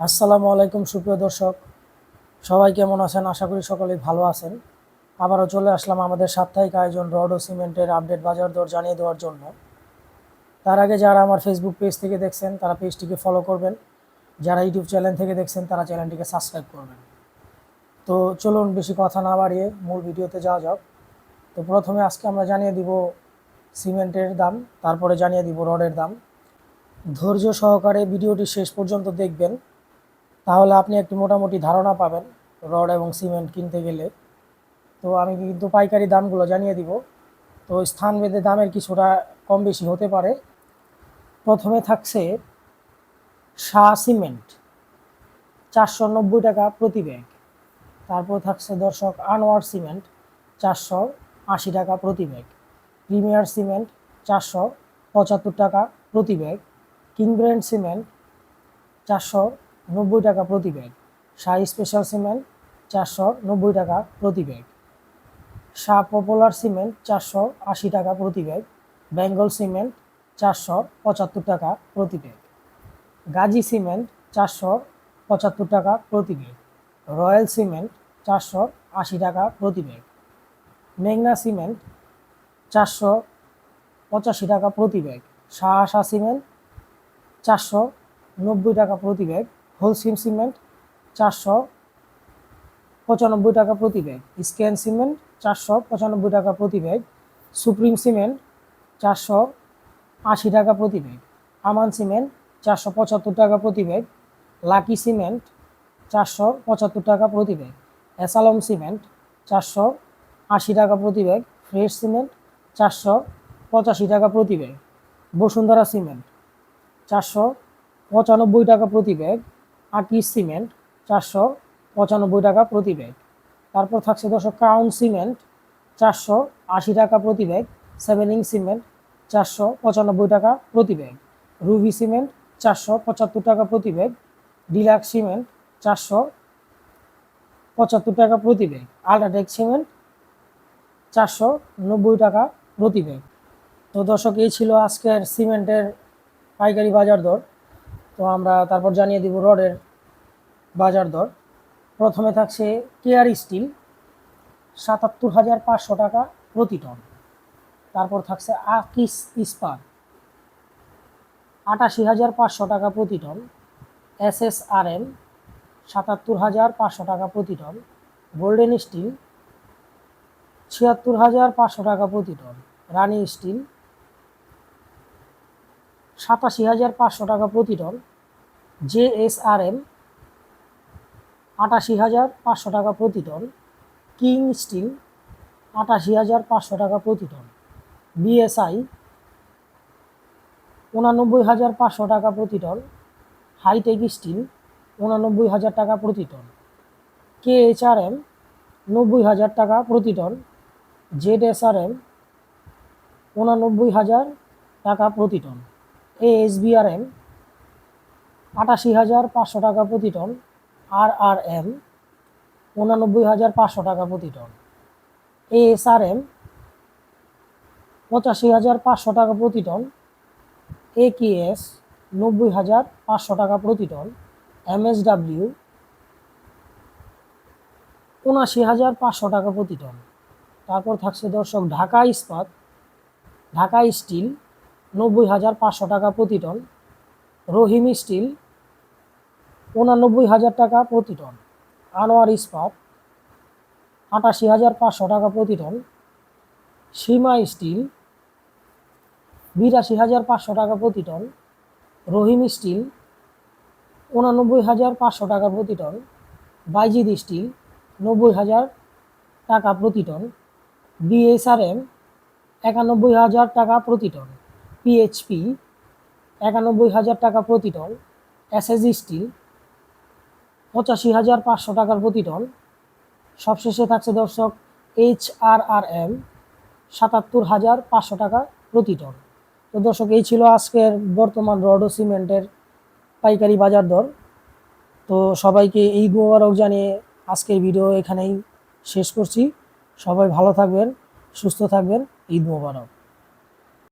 আসসালামু আলাইকুম, সুপ্রিয় দর্শক। সবাই কেমন আছেন? আশা করি সকলেই ভালো আছেন। আবারও চলে আসলাম আমাদের সাপ্তাহিক আয়োজন রড ও সিমেন্টের আপডেট বাজার দর জানিয়ে দেওয়ার জন্য। তার আগে যারা আমার ফেসবুক পেজ থেকে দেখছেন, তারা পেজটিকে ফলো করবেন। যারা ইউটিউব চ্যানেল থেকে দেখছেন, তারা চ্যানেলটিকে সাবস্ক্রাইব করবেন। তো চলুন বেশি কথা না বাড়িয়ে মূল ভিডিওতে যাওয়া যাক। তো প্রথমে আজকে আমরা জানিয়ে দিব সিমেন্টের দাম, তারপরে জানিয়ে দিব রডের দাম। ধৈর্য সহকারে ভিডিওটি শেষ পর্যন্ত দেখবেন। তাহলে আপনি একটি মোটামুটি ধারণা পাবেন রড এবং সিমেন্ট কিনতে গেলে। তো আমি কিন্তু পাইকারি দামগুলো জানিয়ে দিব। তো স্থান স্থানভেদে দামের কিছুটা কম বেশি হতে পারে। প্রথমে থাকছে শাহ সিমেন্ট। চারশো নব্বই টাকা প্রতি ব্যাগ। তারপর থাকছে দর্শক আনোয়ার সিমেন্ট, চারশো আশি টাকা প্রতি ব্যাগ। প্রিমিয়ার সিমেন্ট, চারশো পঁচাত্তর টাকা প্রতি ব্যাগ। কিং ব্র্যান্ড সিমেন্ট, চারশো নব্বই টাকা প্রতি ব্যাগ। শাহ স্পেশাল সিমেন্ট চারশো নব্বই টাকা প্রতি ব্যাগ। শাহ পপুলার সিমেন্ট চারশো আশি টাকা প্রতি ব্যাগ। বেঙ্গল সিমেন্ট চারশো পঁচাত্তর টাকা প্রতি ব্যাগ। গাজী সিমেন্ট চারশো পঁচাত্তর টাকা প্রতি ব্যাগ। রয়্যাল সিমেন্ট চারশো আশি টাকা প্রতি ব্যাগ। মেঘনা সিমেন্ট চারশো পঁচাশি টাকা প্রতি ব্যাগ। শাহ সিমেন্ট চারশো নব্বই টাকা প্রতি ব্যাগ। হোলসিম সিমেন্ট চারশো পঁচানব্বই টাকা প্রতি ব্যাগ। স্ক্যান সিমেন্ট চারশো পঁচানব্বই টাকা প্রতি ব্যাগ। সুপ্রিম সিমেন্ট চারশো আশি টাকা প্রতি ব্যাগ। আমান সিমেন্ট চারশো পঁচাত্তর টাকা প্রতি ব্যাগ। লাকি সিমেন্ট চারশো পঁচাত্তর টাকা প্রতি ব্যাগ। অ্যাসালম সিমেন্ট চারশো আশি টাকা প্রতি ব্যাগ। ফ্রেশ সিমেন্ট চারশো পঁচাশি টাকা প্রতি ব্যাগ। বসুন্ধরা সিমেন্ট চারশো পঁচানব্বই টাকা প্রতি ব্যাগ। আকিস সিমেন্ট, চারশো পঁচানব্বই টাকা প্রতি ব্যাগ। তারপর থাকছে দর্শক ক্রাউন সিমেন্ট, চারশো আশি টাকা প্রতি ব্যাগ। সেভেনিং সিমেন্ট, চারশো পঁচানব্বই টাকা প্রতি ব্যাগ। রুবি সিমেন্ট, চারশো পঁচাত্তর টাকা প্রতি ব্যাগ। ডিলাক্স সিমেন্ট, চারশো পঁচাত্তর টাকা প্রতি ব্যাগ। আল্ট্রাটেক সিমেন্ট, চারশো নব্বই টাকা প্রতি ব্যাগ। তো দর্শক, এই ছিল আজকের সিমেন্টের পাইকারি বাজার দর। তো আমরা তারপর জানিয়ে দিব রডের বাজার দর। প্রথমে থাকছে কেয়ার স্টিল, সাতাত্তর হাজার পাঁচশো টাকা প্রতি টন। তারপর থাকছে আকিস ইস্পাত, আটাশি হাজার পাঁচশো টাকা প্রতি ton. S S R M সাতাত্তর হাজার পাঁচশো টাকা প্রতি টন। গোল্ডেন স্টিল, ছিয়াত্তর হাজার পাঁচশো টাকা প্রতি টন। রানি স্টিল, সাতাশি হাজার পাঁচশো টাকা প্রতি ton. J S R M আটাশি হাজার পাঁচশো টাকা প্রতি টন, কিং স্টিল আটাশি হাজার পাঁচশো টাকা প্রতি টন, বিএসআই উনানব্বই হাজার পাঁচশো টাকা প্রতি টন, হাইটেক স্টিল উনানব্বই হাজার টাকা প্রতি টন কে আর এম নব্বই হাজার টাকা প্রতি ton Z S R M উনানব্বই হাজার টাকা প্রতি টন, এএসবিআরএম আটাশি হাজার পাঁচশো টাকা প্রতি টন আর আর এম উনানব্বই হাজার পাঁচশো টাকা প্রতি টন। এএসআরএম পঁচাশি হাজার পাঁচশো টাকা প্রতি টন। এ কে এস নব্বই হাজার পাঁচশো টাকা প্রতি টন। এমএসডাব্লিউ উনাশি হাজার পাঁচশো টাকা প্রতি টন। তারপর থাকছে দর্শক ঢাকা ইস্পাত, ঢাকা স্টিল, নব্বই হাজার পাঁচশো টাকা প্রতি টন। রহিম স্টিল উনানব্বই হাজার টাকা প্রতি টন। আনোয়ার ইস্পাত, আটাশি হাজার পাঁচশো টাকা প্রতি টন। সীমা স্টিল, বিরাশি হাজার পাঁচশো টাকা প্রতি টন। রহিম স্টিল, উনানব্বই হাজার পাঁচশো টাকা প্রতি টন। বাইজিদ স্টিল, নব্বই হাজার টাকা প্রতি টন। বিএসআরএম, একানব্বই হাজার টাকা প্রতি টন। পিএইচপি, একানব্বই হাজার টাকা প্রতি টন। এসএসজি স্টিল পঁচাশি হাজার পাঁচশো টাকার প্রতি টন সবশেষে থাকছে দর্শক এইচ আর আর এম, সাতাত্তর হাজার পাঁচশো টাকা প্রতি টন তো দর্শক, এই ছিল আজকের বর্তমান রড সিমেন্টের পাইকারি বাজার দর। তো সবাইকে ঈদ মোবারক জানিয়ে আজকের ভিডিও এখানেই শেষ করছি। সবাই ভালো থাকবেন, সুস্থ থাকবেন, ঈদ মোবারক।